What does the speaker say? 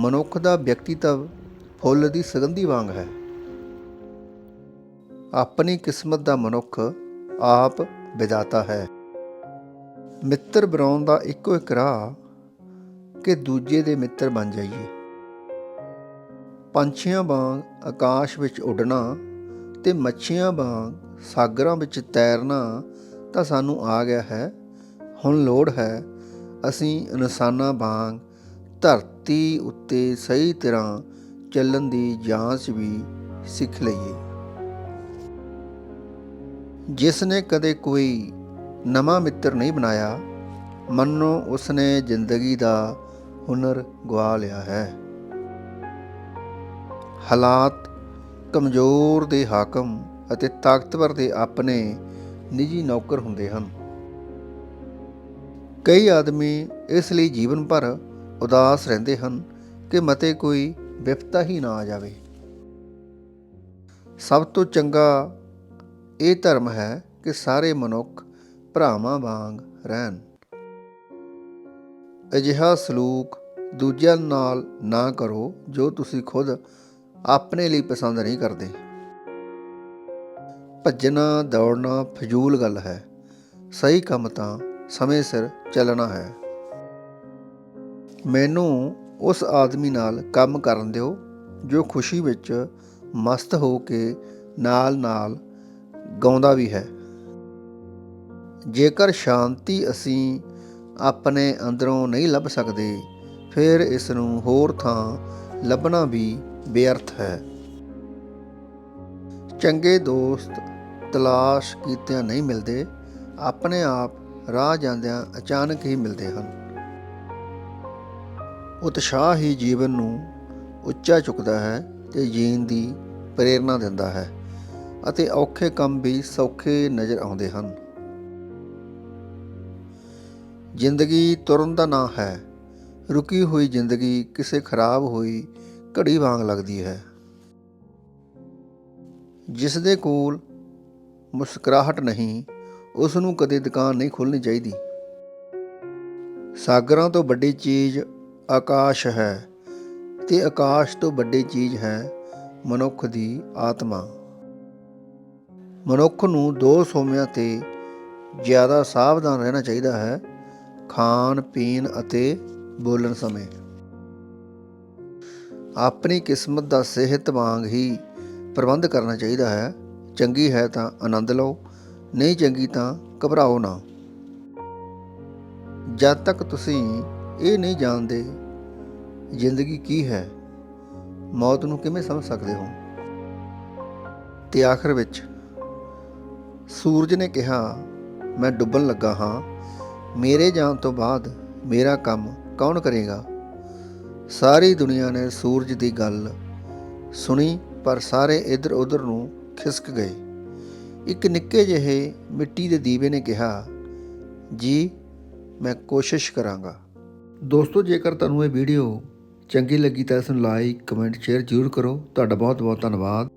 ਮਨੁੱਖ ਦਾ ਵਿਅਕਤੀਤਵ ਫੁੱਲ ਦੀ ਸੁਗੰਧੀ ਵਾਂਗ ਹੈ। ਆਪਣੀ ਕਿਸਮਤ ਦਾ ਮਨੁੱਖ ਆਪ ਵਿਦਾਤਾ ਹੈ। ਮਿੱਤਰ ਬਣਾਉਣ ਦਾ ਇੱਕੋ ਇੱਕ ਰਾਹ ਕਿ ਦੂਜੇ ਦੇ ਮਿੱਤਰ ਬਣ ਜਾਈਏ। ਪੰਛੀਆਂ ਵਾਂਗ ਆਕਾਸ਼ ਵਿੱਚ ਉੱਡਣਾ ਤੇ ਮੱਛੀਆਂ ਵਾਂਗ ਸਾਗਰਾਂ ਵਿੱਚ ਤੈਰਨਾ ਤਾਂ ਸਾਨੂੰ ਆ ਗਿਆ ਹੈ। ਹੁਣ ਲੋੜ ਹੈ ਅਸੀਂ ਇਨਸਾਨਾਂ ਵਾਂਗ ਧਰਤੀ ਉੱਤੇ ਸਹੀ ਤਰ੍ਹਾਂ ਚੱਲਣ ਦੀ ਜਾਂਚ ਵੀ ਸਿੱਖ ਲਈਏ। ਜਿਸ ਨੇ ਕਦੇ ਕੋਈ ਨਵਾਂ ਮਿੱਤਰ ਨਹੀਂ ਬਣਾਇਆ, ਮੰਨੋ ਉਸਨੇ ਜ਼ਿੰਦਗੀ ਦਾ ਹੁਨਰ ਗਵਾ ਲਿਆ ਹੈ। ਹਾਲਾਤ ਕਮਜ਼ੋਰ ਦੇ ਹਾਕਮ ਅਤੇ ਤਾਕਤਵਰ ਦੇ ਆਪਣੇ ਨਿੱਜੀ ਨੌਕਰ ਹੁੰਦੇ ਹਨ। ਕਈ ਆਦਮੀ ਇਸ ਲਈ ਜੀਵਨ ਭਰ ਉਦਾਸ ਰਹਿੰਦੇ ਹਨ ਕਿ ਮਤੇ ਕੋਈ ਵਿਪਤਾ ਹੀ ਨਾ ਆ ਜਾਵੇ। ਸਭ ਤੋਂ ਚੰਗਾ ਇਹ ਧਰਮ ਹੈ ਕਿ ਸਾਰੇ ਮਨੁੱਖ ਭਰਾਵਾਂ ਵਾਂਗ ਰਹਿਣ। ਅਜਿਹਾ ਸਲੂਕ ਦੂਜਿਆਂ ਨਾਲ ਨਾ ਕਰੋ ਜੋ ਤੁਸੀਂ ਖੁਦ ਆਪਣੇ ਲਈ ਪਸੰਦ ਨਹੀਂ ਕਰਦੇ। ਭੱਜਣਾ, ਦੌੜਨਾ ਫਜ਼ੂਲ ਗੱਲ ਹੈ। ਸਹੀ ਕੰਮ ਤਾਂ ਸਮੇਂ ਸਿਰ ਚੱਲਣਾ ਹੈ। ਮੈਨੂੰ ਉਸ ਆਦਮੀ ਨਾਲ ਕੰਮ ਕਰਨ ਦਿਓ ਜੋ ਖੁਸ਼ੀ ਵਿੱਚ ਮਸਤ ਹੋ ਕੇ ਨਾਲ-ਨਾਲ ਗਾਉਂਦਾ ਵੀ ਹੈ। ਜੇਕਰ ਸ਼ਾਂਤੀ ਅਸੀਂ ਆਪਣੇ ਅੰਦਰੋਂ ਨਹੀਂ ਲੱਭ ਸਕਦੇ, ਫਿਰ ਇਸ ਨੂੰ ਹੋਰ ਥਾਂ ਲੱਭਣਾ ਵੀ ਬੇਅਰਥ ਹੈ। ਚੰਗੇ ਦੋਸਤ ਤਲਾਸ਼ ਕੀਤਿਆਂ ਨਹੀਂ ਮਿਲਦੇ, ਆਪਣੇ ਆਪ ਰਾਹ ਜਾਂਦਿਆਂ ਅਚਾਨਕ ਹੀ ਮਿਲਦੇ ਹਨ। ਉਤਸ਼ਾਹ ਹੀ ਜੀਵਨ ਨੂੰ ਉੱਚਾ ਚੁੱਕਦਾ ਹੈ ਤੇ ਜੀਣ ਦੀ ਪ੍ਰੇਰਣਾ ਦਿੰਦਾ ਹੈ ਅਤੇ ਔਖੇ ਕੰਮ ਵੀ ਸੌਖੇ ਨਜ਼ਰ ਆਉਂਦੇ ਹਨ। ਜ਼ਿੰਦਗੀ ਤੁਰਨ ਦਾ ਨਾਂ ਹੈ। ਰੁਕੀ ਹੋਈ ਜ਼ਿੰਦਗੀ ਕਿਸੇ ਖਰਾਬ ਹੋਈ ਘੜੀ ਵਾਂਗ ਲੱਗਦੀ ਹੈ। ਜਿਸ ਦੇ ਕੋਲ ਮੁਸਕਰਾਹਟ ਨਹੀਂ, ਉਸ ਨੂੰ ਕਦੇ ਦੁਕਾਨ ਨਹੀਂ ਖੋਲਣੀ ਚਾਹੀਦੀ। ਸਾਗਰਾਂ ਤੋਂ ਵੱਡੀ ਚੀਜ਼ ਆਕਾਸ਼ ਹੈ ਤੇ ਆਕਾਸ਼ ਤੋਂ ਵੱਡੀ ਚੀਜ਼ ਹੈ ਮਨੁੱਖ ਦੀ ਆਤਮਾ। ਮਨੁੱਖ ਨੂੰ ਦੋ ਸੋਮਿਆਂ ਤੇ ਜ਼ਿਆਦਾ ਸਾਵਧਾਨ ਰਹਿਣਾ ਚਾਹੀਦਾ ਹੈ, ਖਾਣ, ਪੀਣ ਅਤੇ ਬੋਲਣ ਸਮੇਂ। ਆਪਣੀ ਕਿਸਮਤ ਦਾ ਸਿਹਤ ਵਾਂਗ ਹੀ ਪ੍ਰਬੰਧ ਕਰਨਾ ਚਾਹੀਦਾ ਹੈ, ਚੰਗੀ ਹੈ ਤਾਂ ਆਨੰਦ ਲਓ, ਨਹੀਂ ਚੰਗੀ ਤਾਂ ਘਬਰਾਓ ਨਾ। ਜਦ ਤੱਕ ਤੁਸੀਂ ਇਹ ਨਹੀਂ ਜਾਣਦੇ ਜ਼ਿੰਦਗੀ ਕੀ ਹੈ, ਮੌਤ ਨੂੰ ਕਿਵੇਂ ਸਮਝ ਸਕਦੇ ਹੋ? ਤੇ ਆਖਰ ਵਿੱਚ ਸੂਰਜ ਨੇ ਕਿਹਾ, ਮੈਂ ਡੁੱਬਣ ਲੱਗਾ ਹਾਂ। ਮੇਰੇ ਜਾਣ ਤੋਂ ਬਾਅਦ ਮੇਰਾ ਕੰਮ ਕੌਣ ਕਰੇਗਾ? ਸਾਰੀ ਦੁਨੀਆ ਨੇ ਸੂਰਜ ਦੀ ਗੱਲ ਸੁਣੀ, ਪਰ ਸਾਰੇ ਇੱਧਰ ਉੱਧਰ ਨੂੰ ਖਿਸਕ ਗਏ। ਇੱਕ ਨਿੱਕੇ ਜਿਹੇ ਮਿੱਟੀ ਦੇ ਦੀਵੇ ਨੇ ਕਿਹਾ, ਜੀ, ਮੈਂ ਕੋਸ਼ਿਸ਼ ਕਰਾਂਗਾ। ਦੋਸਤੋ, ਜੇਕਰ ਤੁਹਾਨੂੰ ਇਹ ਵੀਡੀਓ ਚੰਗੀ ਲੱਗੀ ਤਾਂ ਇਸ ਨੂੰ ਲਾਈਕ ਕਮੈਂਟ ਸ਼ੇਅਰ ਜ਼ਰੂਰ ਕਰੋ। ਤੁਹਾਡਾ ਬਹੁਤ ਬਹੁਤ ਧੰਨਵਾਦ।